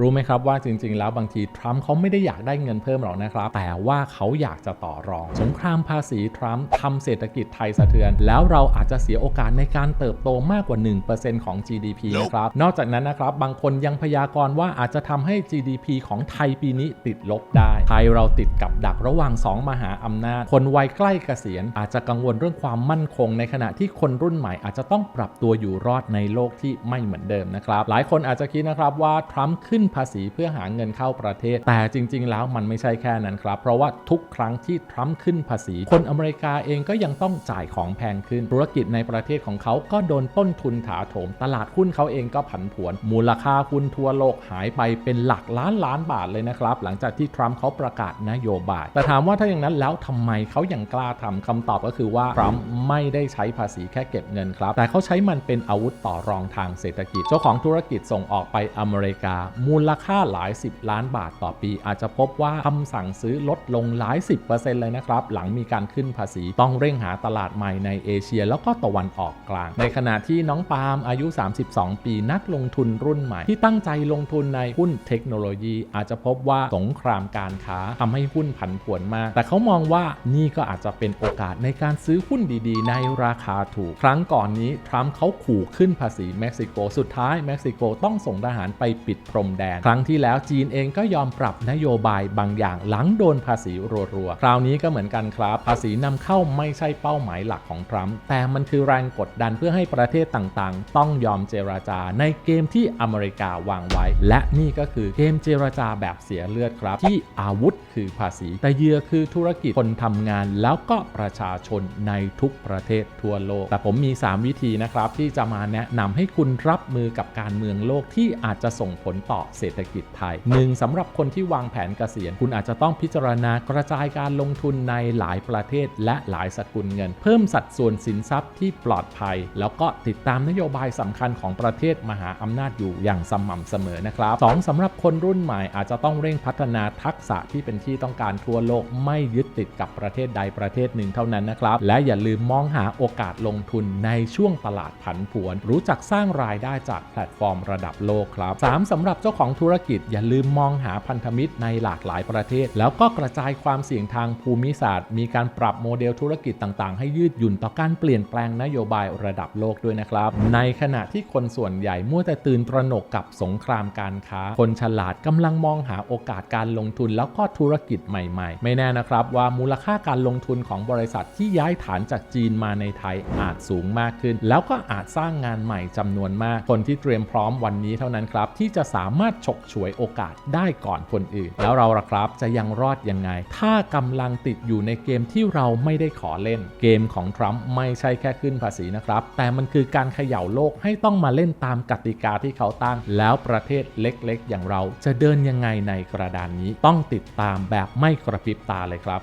รู้ไหมครับว่าจริง ๆ แล้วบางทีทรัมป์เขาไม่ได้อยากได้เงินเพิ่มหรอกนะครับ แต่ว่าเขาอยากจะต่อรอง สงครามภาษีทรัมป์ทำเศรษฐกิจไทยสะเทือน แล้วเราอาจจะเสียโอกาสในการเติบโตมากกว่า 1%ของ GDP นะครับ นอกจากนั้นนะครับ บางคนยังพยากรณ์ว่าอาจจะทำให้ GDP ของไทยปีนี้ติดลบได้ ไทยเราติดกับดักระหว่าง 2 มหาอำนาจ คนวัยใกล้เกษียณ อาจจะกังวลเรื่องความมั่นคง ในขณะที่คนรุ่นใหม่อาจจะต้องปรับตัวอยู่รอดในโลกที่ไม่เหมือนเดิมนะครับ หลายคนอาจจะคิดนะครับว่าทรัมป์ขึ้นนภาษีเพื่อหาเงินเข้าประเทศ แต่จริง ๆ แล้วมันไม่ใช่แค่นั้นครับ เพราะว่าทุกครั้งที่ทรัมป์ขึ้นภาษี คนอเมริกาเองก็ยังต้องจ่ายของแพงขึ้น ธุรกิจในประเทศของเขาก็โดนต้นทุนถาโถม ตลาดหุ้นเขาเองก็ผันผวน มูลค่าหุ้นทั่วโลกหายไปเป็นหลักล้านล้านบาทเลยนะครับ หลังจากที่ทรัมป์เขาประกาศนโยบาย แต่ถามว่าถ้าอย่างนั้นแล้วทำไมเขายังกล้าทำคำตอบก็คือว่าทรัมป์ไม่ได้ใช้ภาษีแค่เก็บเงินครับ แต่เขาใช้มันเป็นอาวุธต่อรองทางเศรษฐกิจ เจ้าของธุรกิจส่งออกไปอเมริกามููลค่าหลาย 10 ล้านบาทต่อปี อาจจะพบว่าคำสั่งซื้อลดลงหลาย 10%เลยนะครับ หลังมีการขึ้นภาษีต้องเร่งหาตลาดใหม่ในเอเชียแล้วก็ตะวันออกกลาง ในขณะที่น้องปาล์มอายุ 32 ปีนักลงทุนรุ่นใหม่ ที่ตั้งใจลงทุนในหุ้นเทคโนโลยีอาจจะพบว่าสงครามการค้าทำให้หุ้นผันผวนมาก แต่เขามองว่านี่ก็อาจจะเป็นโอกาสในการซื้อหุ้นดีๆ ในราคาถูก ครั้งก่อนนี้ทรัมป์เขาขู่ขึ้นภาษีเม็กซิโก สุดท้ายเม็กซิโกต้องส่งทหารไปปิดพรมแดน ครั้งที่แล้วจีนเองก็ยอมปรับนโยบายบางอย่างหลังโดนภาษีรัวๆ คราวนี้ก็เหมือนกันครับ ภาษีนำเข้าไม่ใช่เป้าหมายหลักของทรัมป์แต่มันคือแรงกดดันเพื่อให้ประเทศต่างๆ ต้องยอมเจราจาในเกมที่อเมริกาวางไว้ และนี่ก็คือเกมเจราจาแบบเสียเลือดครับ ที่อาวุธคือภาษี แต่เยื่อคือธุรกิจคนทำงาน แล้วก็ประชาชนในทุกประเทศทั่วโลก แต่ผมมี 3 วิธีนะครับที่จะมาแนะนำให้คุณรับมือกับการเมืองโลกที่อาจจะส่งผลต่อเศรษฐกิจไทย 1. สำหรับคนที่วางแผนเกษียณ คุณอาจจะต้องพิจารณากระจายการลงทุนในหลายประเทศ และหลายสกุลเงิน เพิ่มสัดส่วนสินทรัพย์ที่ปลอดภัย แล้วก็ติดตามนโยบายสำคัญของประเทศมหาอำนาจอยู่อย่างสม่ำเสมอนะครับ 2. สำหรับคนรุ่นใหม่อาจจะต้องเร่งพัฒนาทักษะที่เป็นที่ต้องการทั่วโลกไม่ยึดติดกับประเทศใดประเทศหนึ่งเท่านั้นนะครับ และอย่าลืมมองหาโอกาสลงทุนในช่วงตลาดผันผวน รู้จักสร้างรายได้จากแพลตฟอร์มระดับโลกครับ 3. สำหรับเจ้าของธุรกิจอย่าลืมมองหาพันธมิตรในหลากหลายประเทศ แล้วก็กระจายความเสี่ยงทางภูมิศาสตร์ มีการปรับโมเดลธุรกิจต่างๆ ให้ยืดหยุ่นต่อการเปลี่ยนแปลงนโยบายระดับโลกด้วยนะครับ ในขณะที่คนส่วนใหญ่มัวแต่ตื่นตระหนกกับสงครามการค้า คนฉลาดกำลังมองหาโอกาสการลงทุนแล้วก็ธุรกิจใหม่ๆ ไม่แน่นะครับว่ามูลค่าการลงทุนของบริษัทที่ย้ายฐานจากจีนมาในไทยอาจสูงมากขึ้น แล้วก็อาจสร้างงานใหม่จำนวนมาก คนที่เตรียมพร้อมวันนี้เท่านั้นครับที่จะสามารถารถฉกฉวยโอกาสได้ก่อนคนอื่น แล้วเราล่ะครับจะยังรอดยังไง ถ้ากำลังติดอยู่ในเกมที่เราไม่ได้ขอเล่น เกมของทรัมป์ไม่ใช่แค่ขึ้นภาษีนะครับ แต่มันคือการเขย่าโลกให้ต้องมาเล่นตามกติกาที่เขาตั้ง แล้วประเทศเล็กๆ อย่างเราจะเดินยังไงในกระดานนี้ ต้องติดตามแบบไม่กระพริบตาเลยครับ